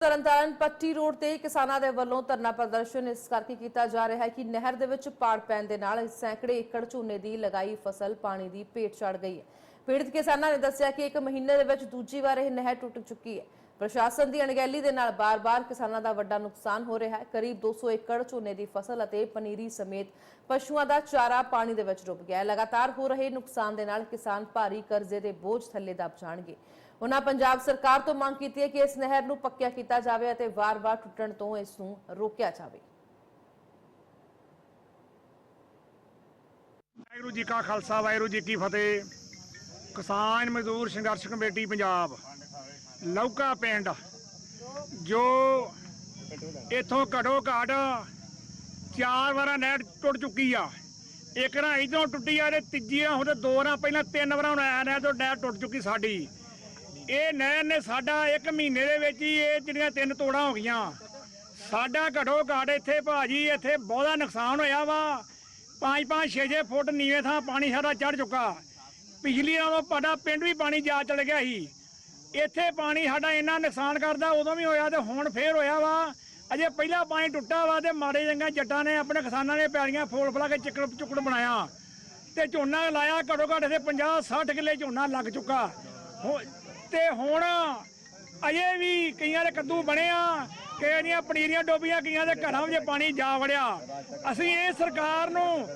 ਤਰਨਤਾਰਨ ਪੱਟੀ road ਤੇ ਕਿਸਾਨਾਂ ਦੇ ਵੱਲੋਂ ਧਰਨਾ ਪ੍ਰਦਰਸ਼ਨ ਇਸ ਕਰਕੇ ਕੀਤਾ ਜਾ ਰਿਹਾ ਹੈ ਕਿ ਨਹਿਰ ਦੇ ਵਿੱਚ ਪਾੜ ਪੈਣ ਦੇ ਨਾਲ ਸੈਂਕੜੇ ਏਕੜ ਝੋਨੇ ਦੀ ਲਗਾਈ ਫਸਲ ਪਾਣੀ ਦੀ ਭੇਟ ਚੜ ਗਈ ਹੈ। ਪੀੜਤ ਕਿਸਾਨਾਂ ਨੇ ਦੱਸਿਆ ਕਿ ਇੱਕ ਮਹੀਨੇ ਦੇ ਵਿੱਚ ਦੂਜੀ ਵਾਰ ਇਹ ਨਹਿਰ ਟੁੱਟ ਚੁੱਕੀ ਹੈ। ਪ੍ਰਸ਼ਾਸਨ ਦੀ ਅਣਗਹਿਲੀ ਦੇ ਨਾਲ ਬਾਰ-ਬਾਰ ਕਿਸਾਨਾਂ ਦਾ ਵੱਡਾ ਨੁਕਸਾਨ ਹੋ ਰਿਹਾ ਹੈ। ਕਰੀਬ 200 ਏਕੜ ਝੋਨੇ ਦੀ ਫਸਲ ਅਤੇ ਪਨੀਰੀ ਸਮੇਤ ਪਸ਼ੂਆਂ ਦਾ ਚਾਰਾ ਪਾਣੀ ਦੇ ਵਿੱਚ ਡੁੱਬ ਗਿਆ ਹੈ। ਲਗਾਤਾਰ ਹੋ ਰਹੇ ਨੁਕਸਾਨ ਦੇ ਨਾਲ ਕਿਸਾਨ ਭਾਰੀ ਕਰਜ਼ੇ ਦੇ ਬੋਝ ਥੱਲੇ ਦਬ ਜਾਣਗੇ। ਉਹਨਾਂ ਪੰਜਾਬ ਸਰਕਾਰ ਤੋਂ ਮੰਗ ਕੀਤੀ ਹੈ ਕਿ ਇਸ ਨਹਿਰ ਨੂੰ ਪੱਕਿਆ ਕੀਤਾ ਜਾਵੇ ਅਤੇ ਵਾਰ-ਵਾਰ ਟੁੱਟਣ ਤੋਂ ਇਸ ਨੂੰ ਰੋਕਿਆ ਜਾਵੇ। ਵਾਹਿਗੁਰੂ ਜੀ ਕਾ ਖਾਲਸਾ, ਵਾਹਿਗੁਰੂ ਜੀ ਕੀ ਫਤਿਹ। ਕਿਸਾਨ ਮਜ਼ਦੂਰ ਸੰਘਰਸ਼ ਕਮੇਟੀ ਪੰਜਾਬ। ਲੌਕਾ ਪਿੰਡ, ਜੋ ਇਥੋਂ ਘਟੋ ਘਾਟ ਚਾਰ ਵਾਰਾਂ ਨਹਿਰ ਟੁੱਟ ਚੁੱਕੀ ਆ। ਇੱਕ ਨਾ ਇਧਰੋਂ ਟੁੱਟੀ ਆ ਤੇ ਤੀਜੀ ਨਾ ਹੁਣ ਦੋ ਨਾ ਪਹਿਲਾਂ ਤਿੰਨ ਵਾਰਾਂ ਹੁਣ ਆਇਆ ਨਹਿਰ ਤੋਂ ਨਹਿਰ ਟੁੱਟ ਚੁੱਕੀ ਸਾਡੀ। ਇਹ ਨਹਿਰ ਨੇ ਸਾਡਾ ਇੱਕ ਮਹੀਨੇ ਦੇ ਵਿੱਚ ਹੀ ਇਹ ਜਿਹੜੀਆਂ ਤਿੰਨ ਤੋੜਾਂ ਹੋ ਗਈਆਂ। ਸਾਡਾ ਘਟੋ ਘਾਟ ਇੱਥੇ ਭਾਜੀ ਇੱਥੇ ਬਹੁਤਾ ਨੁਕਸਾਨ ਹੋਇਆ ਵਾ। 5-5 6-6 ਫੁੱਟ ਨੀਵੇਂ ਥਾਂ ਪਾਣੀ ਸਾਡਾ ਚੜ ਚੁੱਕਾ। ਪਿਛਲੀ ਨਾਲੋਂ ਸਾਡਾ ਪਿੰਡ ਵੀ ਪਾਣੀ ਜਾ ਚਲ ਗਿਆ ਸੀ। ਇੱਥੇ ਪਾਣੀ ਸਾਡਾ ਇੰਨਾ ਨੁਕਸਾਨ ਕਰਦਾ, ਉਦੋਂ ਵੀ ਹੋਇਆ ਤੇ ਹੁਣ ਫੇਰ ਹੋਇਆ ਵਾ। ਅਜੇ ਪਹਿਲਾ ਪਾਣੀ ਟੁੱਟਾ ਵਾ ਤੇ ਮਾੜੇ ਜੰਗਾਂ ਜੱਟਾਂ ਨੇ ਆਪਣੇ ਕਿਸਾਨਾਂ ਨੇ ਪਿਆਰੀਆਂ ਫੋਲ ਫਲਾ ਕੇ ਚਿੱਕੜ ਚੁੱਕੜ ਬਣਾਇਆ। ਤੇ ਝੋਨਾ ਲਾਇਆ ਘੱਟੋ ਘੱਟ ਇੱਥੇ 50 60 ਕਿੱਲੇ ਝੋਨਾ ਲੱਗ ਚੁੱਕਾ। ਤੇ ਹੁਣ ਅਜੇ ਵੀ ਕਈਆਂ ਦੇ ਕੱਦੂ ਬਣੇ ਆ, ਕਈਆਂ ਦੀਆਂ ਪਨੀਰੀਆਂ ਡੋਬੀਆਂ, ਕਈਆਂ ਦੇ ਘਰਾਂ ਵਿੱਚ ਪਾਣੀ ਜਾ ਵੜਿਆ। ਅਸੀਂ ਇਹ ਸਰਕਾਰ ਨੂੰ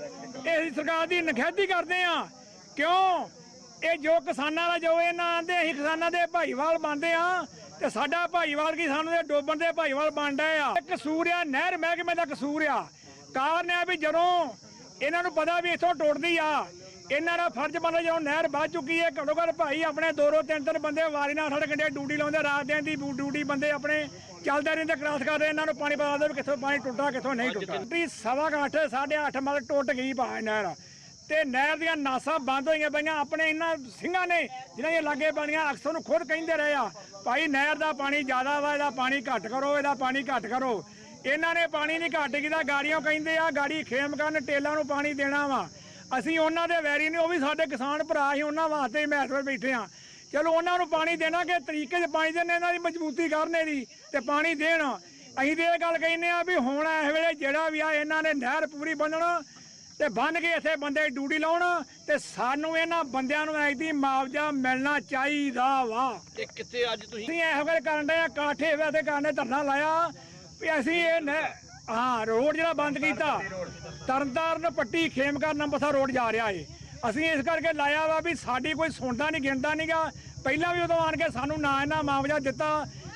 ਇਹ ਸਰਕਾਰ ਦੀ ਨਖੇਧੀ ਕਰਦੇ ਆ। ਕਿਉਂ? ਇਹ ਜੋ ਕਿਸਾਨਾਂ ਦਾ ਜੋ ਇਹਨਾਂ ਆਂਦੇ ਅਸੀਂ ਕਿਸਾਨਾਂ ਦੇ ਭਾਈਵਾਲ ਬਣਦੇ ਆ ਤੇ ਸਾਡਾ ਭਾਈਵਾਲ ਕੀ ਸਾਨੂੰ ਦੇ ਡੋਬਣ ਦੇ ਭਾਈਵਾਲ ਬਣਦਾ ਆ। ਇਹ ਕਸੂਰ ਆ ਨਹਿਰ ਮਹਿਕਮੇ ਦਾ ਕਸੂਰ ਆ। ਕਾਰਨ ਇਹ ਆ ਵੀ ਜਦੋਂ ਇਹਨਾਂ ਨੂੰ ਪਤਾ ਵੀ ਇੱਥੋਂ ਟੁੱਟਦੀ ਆ ਇਹਨਾਂ ਦਾ ਫਰਜ਼ ਬਣਦਾ ਜਦੋਂ ਨਹਿਰ ਵੱਜ ਚੁੱਕੀ ਹੈ ਘੱਟੋ ਘੱਟ ਭਾਈ ਆਪਣੇ ਦੋ ਦੋ ਤਿੰਨ ਤਿੰਨ ਬੰਦੇ ਵਾਰੀ ਨਾਲ ਸਾਡੇ ਘੰਟੇ ਡਿਊਟੀ ਲਾਉਂਦੇ ਰਾਤ ਦਿਨ ਦੀ ਡਿਊ- ਡਿਊਟੀ ਬੰਦੇ ਆਪਣੇ ਚੱਲਦੇ ਰਹਿੰਦੇ ਕਲਾਸ ਕਰਦੇ ਇਹਨਾਂ ਨੂੰ ਪਾਣੀ ਪਤਾ ਦੇ ਕਿੱਥੋਂ ਪਾਣੀ ਟੁੱਟਾ ਕਿੱਥੋਂ ਨਹੀਂ ਟੁੱਟਾ ਸਵਾ ਕੁ ਅੱਠ ਸਾਢੇ ਅੱਠ ਮਤਲਬ ਟੁੱਟ ਗਈ ਪਾ ਨਹਿਰ। ਤੇ ਨਹਿਰ ਦੀਆਂ ਨਾਸਾਂ ਬੰਦ ਹੋਈਆਂ ਪਈਆਂ। ਆਪਣੇ ਇਹਨਾਂ ਸਿੰਘਾਂ ਨੇ ਜਿਹਨਾਂ ਦੇ ਲਾਗੇ ਬਣੀਆਂ ਅਕਸਰ ਨੂੰ ਖੁਦ ਕਹਿੰਦੇ ਰਹੇ ਆ, ਭਾਈ ਨਹਿਰ ਦਾ ਪਾਣੀ ਜ਼ਿਆਦਾ ਵਾ, ਇਹਦਾ ਪਾਣੀ ਘੱਟ ਕਰੋ, ਇਹਦਾ ਪਾਣੀ ਘੱਟ ਕਰੋ। ਇਹਨਾਂ ਨੇ ਪਾਣੀ ਨਹੀਂ ਘੱਟ ਕੀਤਾ, ਗਾੜੀਆਂ ਕਹਿੰਦੇ ਆ, ਗਾੜੀ ਖੇਮ ਕਰਨ, ਟੇਲਾਂ ਨੂੰ ਪਾਣੀ ਦੇਣਾ ਵਾ। ਅਸੀਂ ਉਹਨਾਂ ਦੇ ਵੈਰੀ ਨੇ, ਉਹ ਵੀ ਸਾਡੇ ਕਿਸਾਨ ਭਰਾ ਸੀ, ਉਹਨਾਂ ਵਾਸਤੇ ਹੀ ਮੈਟਰ ਬੈਠੇ ਆ। ਚਲੋ ਉਹਨਾਂ ਨੂੰ ਪਾਣੀ ਦੇਣਾ ਕਿ ਤਰੀਕੇ 'ਚ ਪਾਣੀ ਦੇਣ, ਇਹਨਾਂ ਦੀ ਮਜ਼ਬੂਤੀ ਕਰਨੇ ਦੀ ਤੇ ਪਾਣੀ ਦੇਣ। ਅਸੀਂ ਤੇ ਇਹ ਗੱਲ ਕਹਿੰਦੇ ਆ ਵੀ ਹੁਣ ਇਸ ਵੇਲੇ ਜਿਹੜਾ ਵੀ ਆ, ਇਹਨਾਂ ਨੇ ਨਹਿਰ ਪੂਰੀ ਬੰਨਣਾ ਤੇ ਬੰਨ ਕੇ ਇੱਥੇ ਬੰਦੇ ਡਿਊਟੀ ਲਾਉਣ ਤੇ ਸਾਨੂੰ ਇਹਨਾਂ ਬੰਦਿਆਂ ਨੂੰ ਐਦੀ ਮੁਆਵਜ਼ਾ ਮਿਲਣਾ ਚਾਹੀਦਾ ਵਾ। ਇਹ ਕਿੱਥੇ ਅੱਜ ਤੁਸੀਂ? ਅਸੀਂ ਇਹੋ ਗੱਲ ਕਰਨ ਦੇ ਆ ਕਾਠੇ ਵੇ ਤੇ ਕਰਨੇ ਧਰਨਾ ਲਾਇਆ ਵੀ ਅਸੀਂ ਇਹ ਹਾਂ ਰੋਡ ਜਿਹੜਾ ਬੰਦ ਕੀਤਾ ਤਰਨਤਾਰਨ ਪੱਟੀ ਖੇਮਕਰ ਨੰਬਰਸਾ ਰੋਡ ਜਾ ਰਿਹਾ ਏ। ਅਸੀਂ ਇਸ ਕਰਕੇ ਲਾਇਆ ਵਾ ਵੀ ਸਾਡੀ ਕੋਈ ਸੁਣਦਾ ਨਹੀਂ ਗਿਣਦਾ ਨਹੀਂਗਾ ਪਹਿਲਾਂ ਵੀ ਉਦੋਂ ਆਣ ਕੇ ਸਾਨੂੰ ਨਾ ਇਹਨਾਂ ਮੁਆਵਜ਼ਾ ਦਿੱਤਾ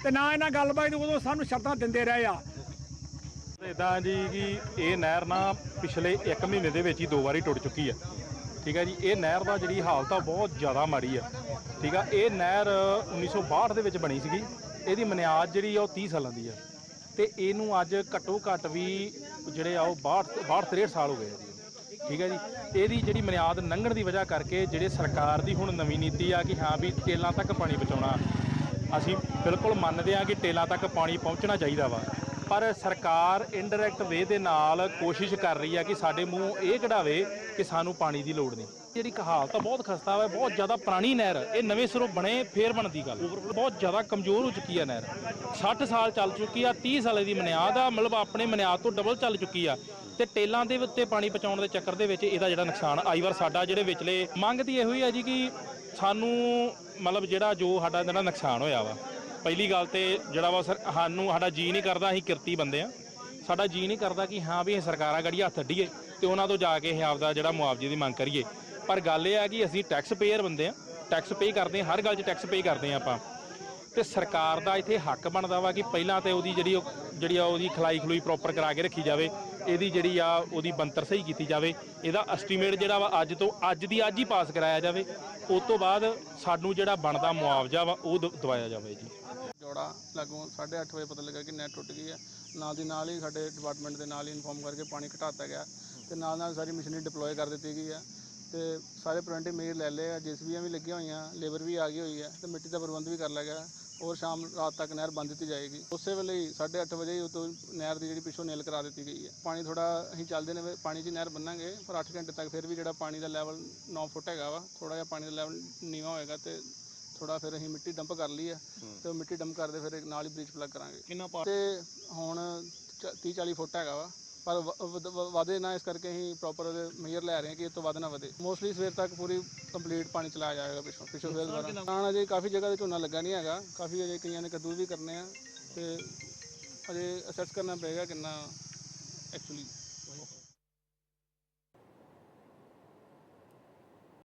ਤੇ ਨਾ ਇਹਨਾਂ ਗੱਲਬਾਤ ਉਦੋਂ ਸਾਨੂੰ ਸ਼ਰਤਾਂ ਦਿੰਦੇ ਰਹੇ ਆ। ਇਦਾਂ ਜੀ ਕਿ ਇਹ ਨਹਿਰ ਨਾ ਪਿਛਲੇ 1 ਮਹੀਨੇ ਦੇ ਵਿੱਚ ਹੀ ਦੋ ਵਾਰੀ ਟੁੱਟ ਚੁੱਕੀ ਹੈ ਠੀਕ ਹੈ ਜੀ, ਇਹ ਨਹਿਰ ਦਾ ਜਿਹੜੀ ਹਾਲਤ ਆ ਬਹੁਤ ਜ਼ਿਆਦਾ ਮਾੜੀ ਆ। ਠੀਕ ਆ, ਇਹ ਨਹਿਰ 1962 ਦੇ ਵਿੱਚ ਬਣੀ ਸੀਗੀ। ਇਹਦੀ ਮਨਿਆਦ ਜਿਹੜੀ ਆ ਉਹ 30 ਸਾਲਾਂ ਦੀ ਆ। ਤੇ ਇਹਨੂੰ ਅੱਜ ਘੱਟੋ ਘੱਟ ਵੀ ਜਿਹੜੇ ਆ ਉਹ 62 62 63 ਸਾਲ ਹੋ ਗਏ ਆ ਜੀ। ਠੀਕ ਹੈ ਜੀ, ਇਹਦੀ ਜਿਹੜੀ ਮਨਿਆਦ ਲੰਘਣ ਦੀ ਵਜ੍ਹਾ ਕਰਕੇ ਜਿਹੜੇ ਸਰਕਾਰ ਦੀ ਹੁਣ ਨਵੀਂ ਨੀਤੀ ਆ ਕਿ ਹਾਂ ਵੀ ਟੇਲਾਂ ਤੱਕ ਪਾਣੀ ਪਹੁੰਚਾਉਣਾ, ਅਸੀਂ ਬਿਲਕੁਲ ਮੰਨਦੇ ਹਾਂ ਕਿ ਟੇਲਾਂ ਤੱਕ ਪਾਣੀ ਪਹੁੰਚਣਾ ਚਾਹੀਦਾ ਵਾ। ਪਰ ਸਰਕਾਰ ਇਨਡਾਇਰੈਕਟ ਵੇ ਦੇ ਨਾਲ ਕੋਸ਼ਿਸ਼ ਕਰ ਰਹੀ ਆ ਕਿ ਸਾਡੇ ਮੂੰਹ ਇਹ ਕਢਾਵੇ ਕਿ ਸਾਨੂੰ ਪਾਣੀ ਦੀ ਲੋੜ ਨਹੀਂ। ਜਿਹੜੀ ਇੱਕ ਆ, ਬਹੁਤ ਖਸਤਾ ਵਾ, ਬਹੁਤ ਜ਼ਿਆਦਾ ਪੁਰਾਣੀ ਨਹਿਰ, ਇਹ ਨਵੇਂ ਸਿਰੋਂ ਬਣੇ ਫੇਰ ਬਣਦੀ ਗੱਲ। ਬਹੁਤ ਜ਼ਿਆਦਾ ਕਮਜ਼ੋਰ ਹੋ ਚੁੱਕੀ ਆ ਨਹਿਰ। 60 ਸਾਲ ਚੱਲ ਚੁੱਕੀ ਆ 30 ਸਾਲ ਦੀ ਮਨਿਆਦ ਆ, ਮਤਲਬ ਆਪਣੇ ਮਨਿਆਦ ਤੋਂ ਡਬਲ ਚੱਲ ਚੁੱਕੀ ਆ। ਤੇ ਟੇਲਾਂ ਦੇ ਉੱਤੇ ਪਾਣੀ ਪਹੁੰਚਾਉਣ ਦੇ ਚੱਕਰ ਦੇ ਵਿੱਚ ਇਹਦਾ ਜਿਹੜਾ ਨੁਕਸਾਨ ਆਈ ਵਾਰ ਸਾਡਾ ਜਿਹੜੇ ਵਿਚਲੇ, ਮੰਗ ਦੀ ਇਹੋ ਹੀ ਆ ਜੀ ਕਿ ਸਾਨੂੰ ਮਤਲਬ ਜਿਹੜਾ ਜੋ ਸਾਡਾ ਜਿਹੜਾ ਨੁਕਸਾਨ ਹੋਇਆ ਵਾ ਪਹਿਲੀ ਗੱਲ ਤੇ ਜਿਹੜਾ ਵਾ ਸਰ, ਸਾਨੂੰ ਸਾਡਾ ਜੀ ਨਹੀਂ ਕਰਦਾ, ਅਸੀਂ ਕਿਰਤੀ ਬੰਦੇ ਆ ਸਾਡਾ ਜੀ ਨਹੀਂ ਕਰਦਾ ਕਿ ਹਾਂ ਵੀ ਇਹ ਸਰਕਾਰਾਂ ਗੜੀ ਹੱਥ ਅੱਡੀਏ ਤੇ ਉਹਨਾਂ ਤੋਂ ਜਾ ਕੇ ਅਸੀਂ ਆਪਦਾ ਜਿਹੜਾ ਮੁਆਵਜ਼ੇ ਦੀ ਮੰਗ ਕਰੀਏ। ਪਰ ਗੱਲ ਇਹ ਆ ਕਿ ਅਸੀਂ ਟੈਕਸ ਪੇਅਰ ਬੰਦੇ ਆ ਟੈਕਸ ਪੇ ਕਰਦੇ ਆ ਹਰ ਗੱਲ 'ਚ ਟੈਕਸ ਪੇ ਕਰਦੇ ਆ ਆਪਾਂ। ਤੇ ਸਰਕਾਰ ਦਾ ਇੱਥੇ ਹੱਕ ਬਣਦਾ ਵਾ ਕਿ ਪਹਿਲਾਂ ਤੇ ਉਹਦੀ ਜਿਹੜੀ ਉਹ- ਜਿਹੜੀ ਆ ਉਹਦੀ ਖਲਾਈ ਖਲੂਈ ਪ੍ਰੋਪਰ ਕਰਾ ਕੇ ਰੱਖੀ ਜਾਵੇ, ਇਹਦੀ ਜਿਹੜੀ ਆ ਉਹਦੀ ਬੰਤਰ ਸਹੀ ਕੀਤੀ ਜਾਵੇ, ਇਹਦਾ ਐਸਟੀਮੇਟ ਜਿਹੜਾ ਵਾ ਅੱਜ ਤੋਂ ਅੱਜ ਦੀ ਅੱਜ ਹੀ ਪਾਸ ਕਰਾਇਆ ਜਾਵੇ। ਉਸ ਤੋਂ ਬਾਅਦ ਸਾਨੂੰ ਜਿਹੜਾ ਬਣਦਾ ਮੁਆਵਜ਼ਾ ਵਾ, ਉਹ ਦ- ਦਵਾਇਆ ਜਾਵੇ ਜੀ। ਜੋੜਾ ਲਾਗੋਂ 8:30 ਵਜੇ ਪਤਾ ਲੱਗਾ ਕਿ ਨੈਟ ਟੁੱਟ ਗਈ ਹੈ। ਨਾਲ ਦੀ ਨਾਲ ਹੀ ਸਾਡੇ ਡਿਪਾਰਟਮੈਂਟ ਦੇ ਨਾਲ ਹੀ ਇਨਫੋਰਮ ਕਰਕੇ ਪਾਣੀ ਘਟਾਤਾ ਗਿਆ ਤੇ ਨਾਲ ਨਾਲ ਸਾਰੀ ਮਸ਼ੀਨਰੀ ਡਿਪਲੋਏ ਕਰ ਦਿੱਤੀ ਗਈ ਹੈ। ਤੇ ਸਾਰੇ ਪ੍ਰੀਵੈਂਟਿਵ ਮੇਜਰ ਲੈ ਲਏ ਆ, ਜੀਸੀਬੀਆਂ ਵੀ ਲੱਗੀਆਂ ਹੋਈਆਂ ਲੇਬਰ ਵੀ ਆ ਗਈ ਹੋਈ ਹੈ ਤੇ ਮਿੱਟੀ ਦਾ ਪ੍ਰਬੰਧ ਵੀ ਕਰ ਲਿਆ ਗਿਆ ਔਰ ਸ਼ਾਮ ਰਾਤ ਤੱਕ ਨਹਿਰ ਬੰਦ ਦਿੱਤੀ ਜਾਏਗੀ। ਉਸੇ ਵੇਲੇ ਹੀ 8:30 ਵਜੇ ਹੀ ਉਤੋਂ ਨਹਿਰ ਦੀ ਜਿਹੜੀ ਪਿੱਛੋਂ ਨੇਲ ਕਰਾ ਦਿੱਤੀ ਗਈ ਹੈ। ਪਾਣੀ ਥੋੜਾ ਅਸੀਂ ਚੱਲਦੇ ਨੇ, ਪਾਣੀ 'ਚ ਨਹਿਰ ਬੰਨਾਂਗੇ, ਪਰ 8 ਘੰਟੇ ਤੱਕ ਫਿਰ ਵੀ ਜਿਹੜਾ ਪਾਣੀ ਦਾ ਲੈਵਲ 9 ਫੁੱਟ ਹੈਗਾ ਵਾ ਥੋੜਾ ਜਿਹਾ ਪਾਣੀ ਦਾ ਲੈਵਲ ਨੀਵਾਂ ਹੋਏਗਾ ਤੇ ਥੋੜਾ ਫਿਰ ਅਸੀਂ ਮਿੱਟੀ ਡੰਪ ਕਰ ਲਈ ਹੈ। ਤੇ ਉਹ ਮਿੱਟੀ ਡੰਪ ਕਰਦੇ ਫਿਰ ਨਾਲ ਹੀ ਬ੍ਰੀਚ ਪਲੱਗ ਕਰਾਂਗੇ। ਕਿੰਨਾ ਪਾੜ ਤੇ ਹੁਣ 30 40 ਫੁੱਟ ਹੈਗਾ ਵਾ। ਪਰ ਵ- ਵ- ਵ- ਵਧੇ ਨਾ ਇਸ ਕਰਕੇ ਅਸੀਂ ਪ੍ਰੋਪਰ ਮੇਜਰ ਲੈ ਰਹੇ ਹਾਂ ਕਿ ਇਹ ਤੋਂ ਵੱਧ ਨਾ ਵਧੇ। ਮੋਸਟਲੀ ਸਵੇਰ ਤੱਕ ਪੂਰੀ ਕੰਪਲੀਟ ਪਾਣੀ ਚਲਾਇਆ ਜਾਏਗਾ ਪਿੱਛੋਂ ਪਿੱਛੋਂ ਫਿਰ ਦੁਬਾਰਾ। ਨੁਕਸਾਨ ਅਜੇ ਕਾਫੀ ਜਗ੍ਹਾ ਤੇ ਝੋਨਾ ਲੱਗਾ ਨਹੀਂ ਹੈਗਾ। ਕਾਫੀ ਅਜੇ ਕਈਆਂ ਨੇ ਕੱਦੂ ਵੀ ਕਰਨੇ ਆ ਤੇ ਅਜੇ ਅਸੈਸ ਕਰਨਾ ਪਏਗਾ ਕਿੰਨਾ ਐਕਚੁਅਲੀ